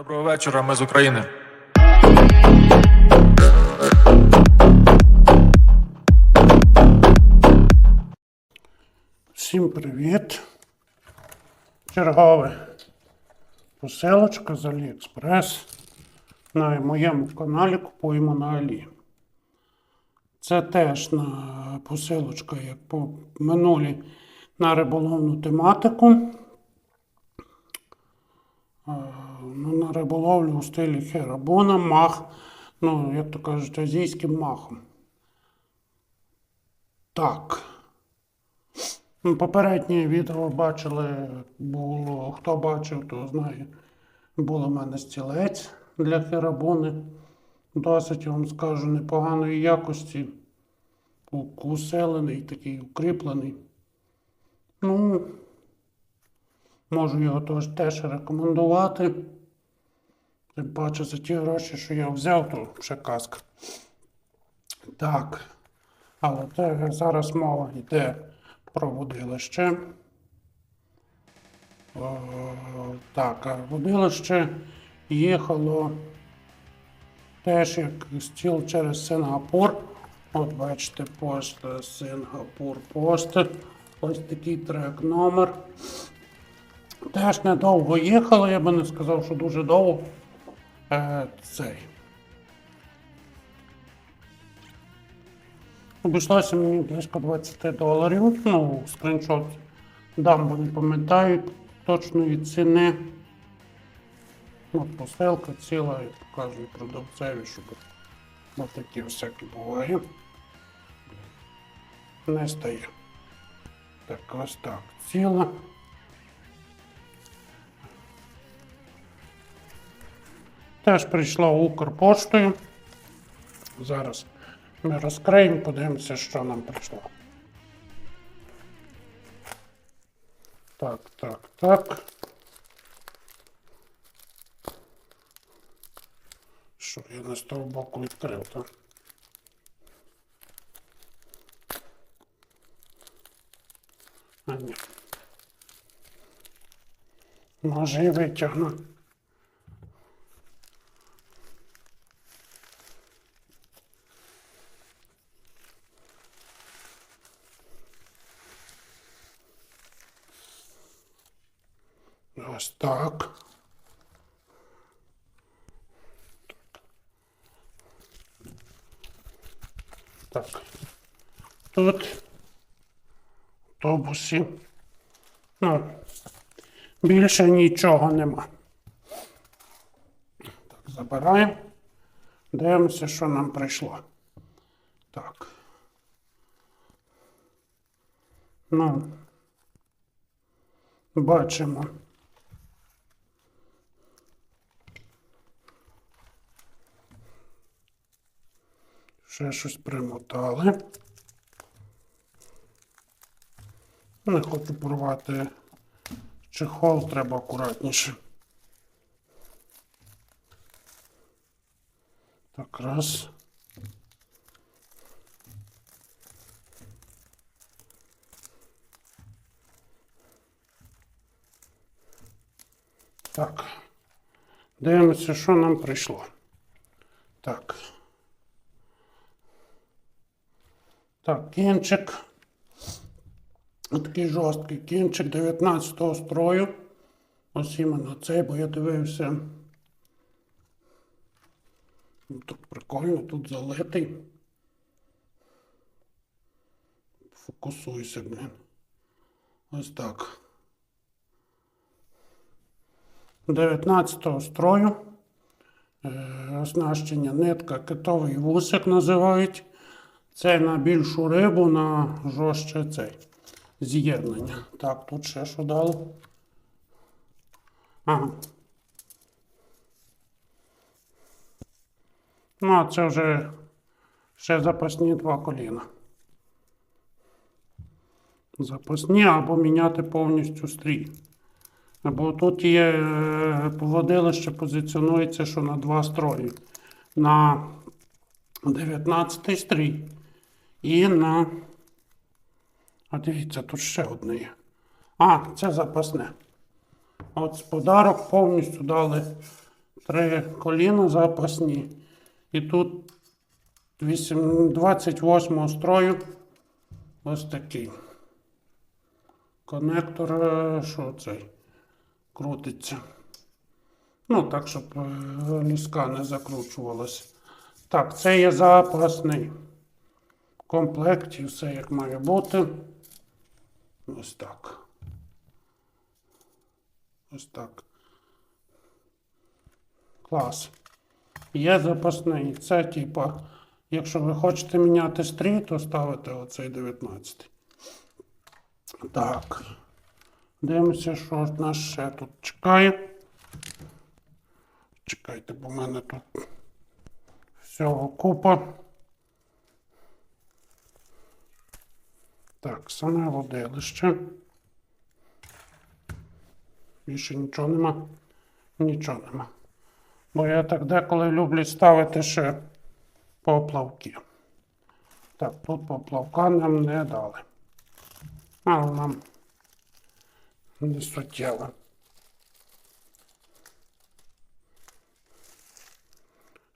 Доброго вечора, ми з України. Всім привіт! Чергове посилочка з Аліекспрес. На моєму каналі купуємо на Алі. Це теж на посилочка, як по минулі на риболовну тематику. Ну, на риболовлю у стилі херабона, мах, ну, як то кажуть, азійським махом. Так. Ну, Попереднє відео бачили, було, хто бачив, то знає, було в мене стілець для херабони. Досить, я вам скажу, непоганої якості. У- Уселений, такий укріплений. Ну, можу його теж рекомендувати. Тим паче за ті гроші, що я взяв, то ще казка. Так. Але те, зараз мова йде про водилище. О, так, а водилище їхало теж як стіл через Сингапур. От бачите, пост Сингапур пост. Ось такий трек номер. Теж недовго їхало, я би не сказав, що дуже довго. Е, цей. Обійшлося мені близько 20 доларів. Ну, скріншот дам, бо не пам'ятаю точної ціни. От посилка ціла, я покажу продавцеві, щоб ось такі всякі буває. Не стає. Так, ось так. Ціла. Теж прийшла Укрпоштою. Зараз ми розкриємо, подивимося, що нам прийшло. Так, так, так. Що я не з того боку відкрив, так? А ні. Може і витягну. Ось так. Так. Тут автобусі. Ну, більше нічого нема. Так, забираємо. Дивимося, що нам прийшло. Так. Ну, бачимо. Ще щось примотали. Не хочу порвати чехол, треба акуратніше. Так, раз. Так. Дивимося, що нам прийшло. Так. Так, кінчик. Такий жорсткий кінчик 19-го строю. Ось іменно цей, бо я дивився. Ну, Так прикольно, тут залитий. Фокусуйся, блін. Ось так. 19-го строю. Е, оснащення нитка китовий вусик називають. Це на більшу рибу, на жорстче цей з'єднання. Так, тут ще що дало. Ага. Ну, а це вже ще запасні два коліна. Запасні або міняти повністю стрій. Бо тут є е, водилище позиціонується, що на два строї. На 19 стрій. І на. А дивіться, тут ще одне є. А, це запасне. От з подарок повністю дали Три коліна запасні. І тут 8, 28 строю ось такий. Конектор, е, що цей, крутиться. Ну, так, щоб е, ліска не закручувалась. Так, це є запасний комплект і все як має бути. Ось так. Ось так. Клас. Є запасний. Це типа, якщо ви хочете міняти стрій, то ставите оцей 19. Так. Дивимося, що ж нас ще тут чекає. Чекайте, бо в мене тут всього купа. Так, саме водилище. Більше нічого нема. Нічого нема. Бо я так деколи люблю ставити ще поплавки. Так, тут поплавка нам не дали. Але нам не суттєво.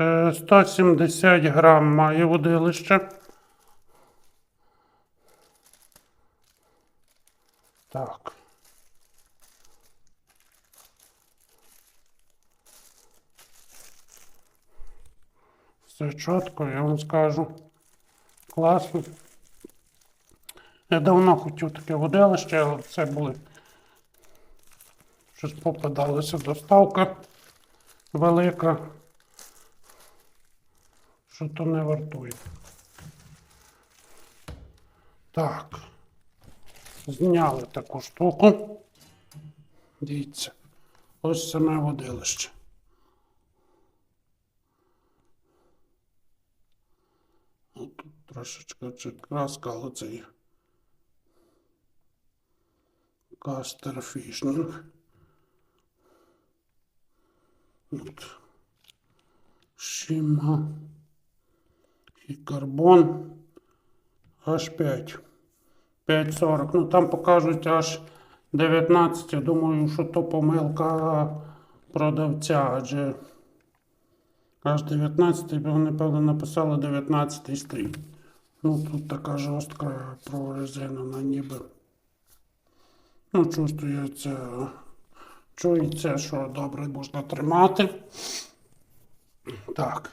Е, 170 грам має водилище. Так. Все чітко, я вам скажу. Класно. Я давно хотів таке водилище, але це були. Щось попадалася доставка велика. Що то не вартує. Так. Зняли таку штуку. Дивіться. Ось саме водилище. Ну, Тут трошечки чи краска, але це є. Кастер фішнінг. От. Шима. І карбон. Аж 5. 5,40. Ну там покажуть аж 19. Я думаю, що то помилка продавця, адже аж 19, бо вони, певно, написали 19 стрій. Ну тут така жорстка прорезинена ніби. Ну, чувствується, чується, що добре можна тримати. Так.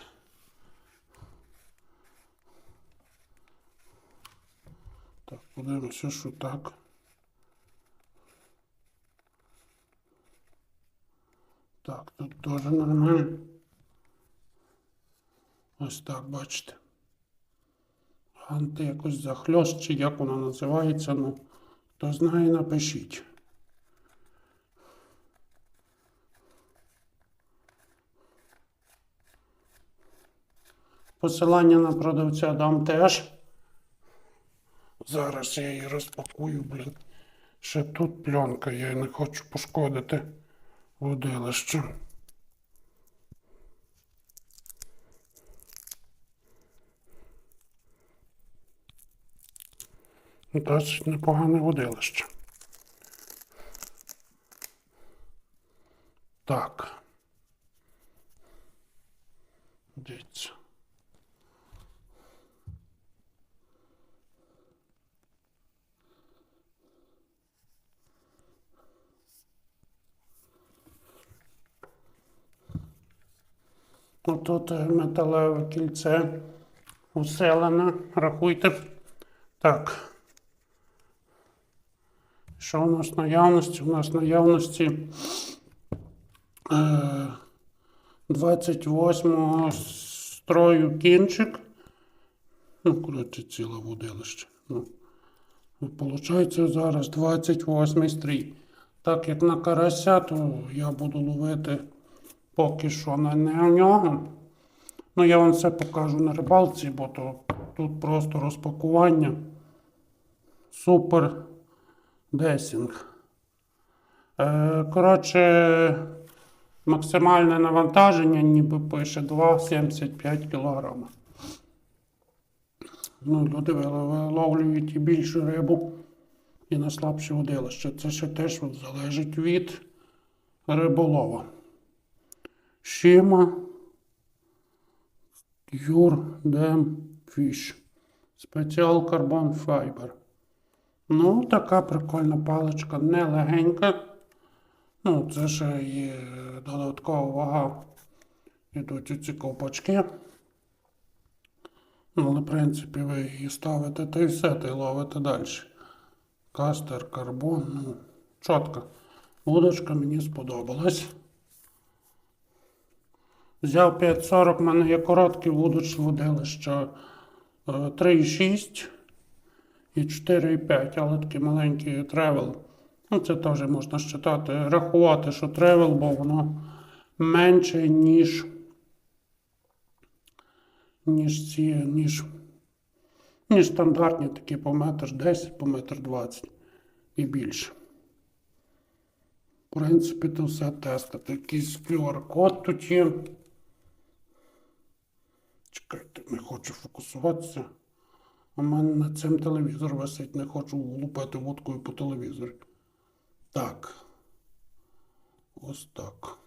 Так, подивимося, що так. Так, тут теж нормально. Ось так, бачите. Анти якось захльост, чи як вона називається, ну, хто знає, напишіть. Посилання на продавця дам теж. Зараз я її розпакую, блін. Ще тут пленка, я не хочу пошкодити водилище. Досить непогане водилище. Так. Дивіться. Отут е, металеве кільце усилене. Рахуйте. Так. Що у нас наявності? У нас наявності е, 28 строю кінчик. Ну, коротше, ціле водилище. Ну, Получається зараз 28 стрій. Так як на карася, то я буду ловити поки що на не в нього. Ну, я вам все покажу на рибалці, бо то тут просто розпакування. Супер десінг. Е, коротше, максимальне навантаження, ніби пише 2,75 кг. Ну, люди виловлюють і більшу рибу, і на слабші водилище. Це ще теж залежить від риболова. Шима. Юр Дем Фіш. Спеціал Карбон Файбер. Ну, така прикольна паличка, не легенька. Ну, це ще є додаткова вага. Ідуть ці ковпачки. Ну, але, в принципі, ви її ставите та й все, та й ловите далі. Кастер, карбон, ну, чітко. Удочка мені сподобалась. Взяв 5.40, в мене є короткі вудочі водилища е, 3,6 і 4,5, але такий маленький тревел. Ну, це теж можна считати, рахувати, що тревел, бо воно менше, ніж, ніж ці, ніж, ніж стандартні такі по метр 10, по метр 20 і більше. В принципі, то все тестити. Якийсь QR-код тут є. Чекайте, не хочу фокусуватися. У мене над цим телевізор висить, не хочу лупати вудкою по телевізорі. Так. Ось так.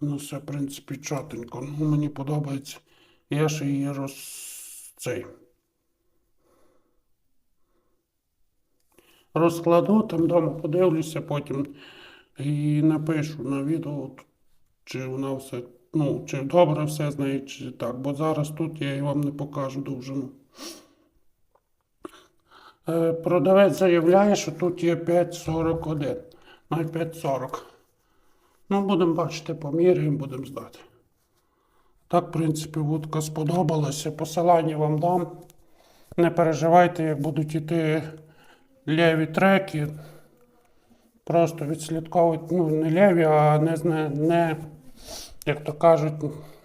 Ну, все, в принципі, чотенько. Ну, мені подобається. Я ще її роз... цей. Розкладу, там вдома подивлюся, потім і напишу на відео, чи вона все, ну, чи добре все з нею, чи так. Бо зараз тут я і вам не покажу довжину. Е, Продавець заявляє, що тут є 5,41. Навіть 5,40. Ну, будемо бачити, поміряємо, будемо здати. Так, в принципі, вудка сподобалася. Посилання вам дам. Не переживайте, як будуть йти ліві треки. Просто відслідковуйте, ну, не ліві, а не, не, як то кажуть,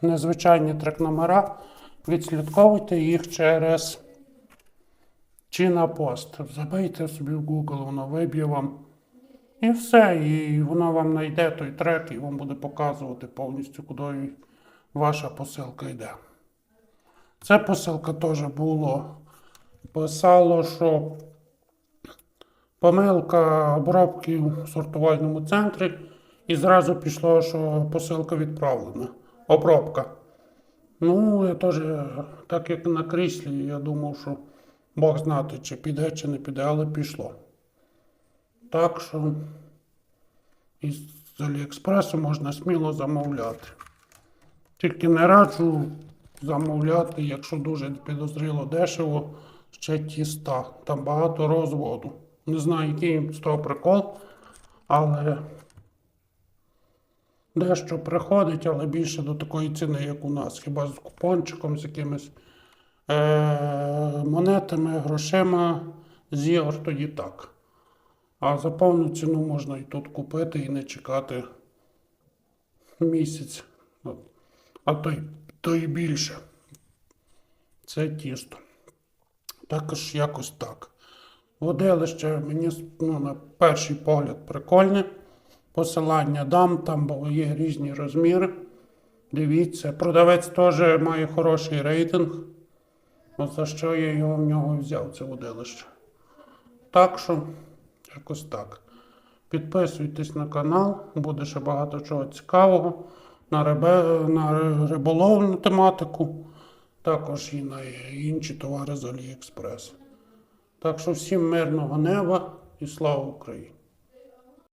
незвичайні трек номера. Відслідковуйте їх через чи на пост. Забийте собі в Google, воно виб'є вам. І все, і воно вам знайде той трек і вам буде показувати повністю, куди ваша посилка йде. Ця посилка теж було. Писало, що помилка обробки в сортувальному центрі, і зразу пішло, що посилка відправлена. Обробка. Ну, я теж, так як на кріслі, я думав, що Бог знати, чи піде, чи не піде, але пішло. Так що із Аліекспресу можна сміло замовляти. Тільки не раджу замовляти, якщо дуже підозріло дешево, ще тіста. Там багато розводу. Не знаю, який з того прикол, але дещо приходить, але більше до такої ціни, як у нас. Хіба з купончиком, з якимись е- монетами, грошима, з ігор тоді так. А за повну ціну можна і тут купити і не чекати місяць, а то й, то й більше. Це тісто. Також якось так. Водилище мені ну, на перший погляд прикольне. Посилання дам, там є різні розміри. Дивіться, продавець теж має хороший рейтинг. От за що я його в нього взяв, це водилище. Так що, якось так. Підписуйтесь на канал, буде ще багато чого цікавого на, рибе, на риболовну тематику, також і на інші товари з Аліекспрес. Так що всім мирного неба і слава Україні!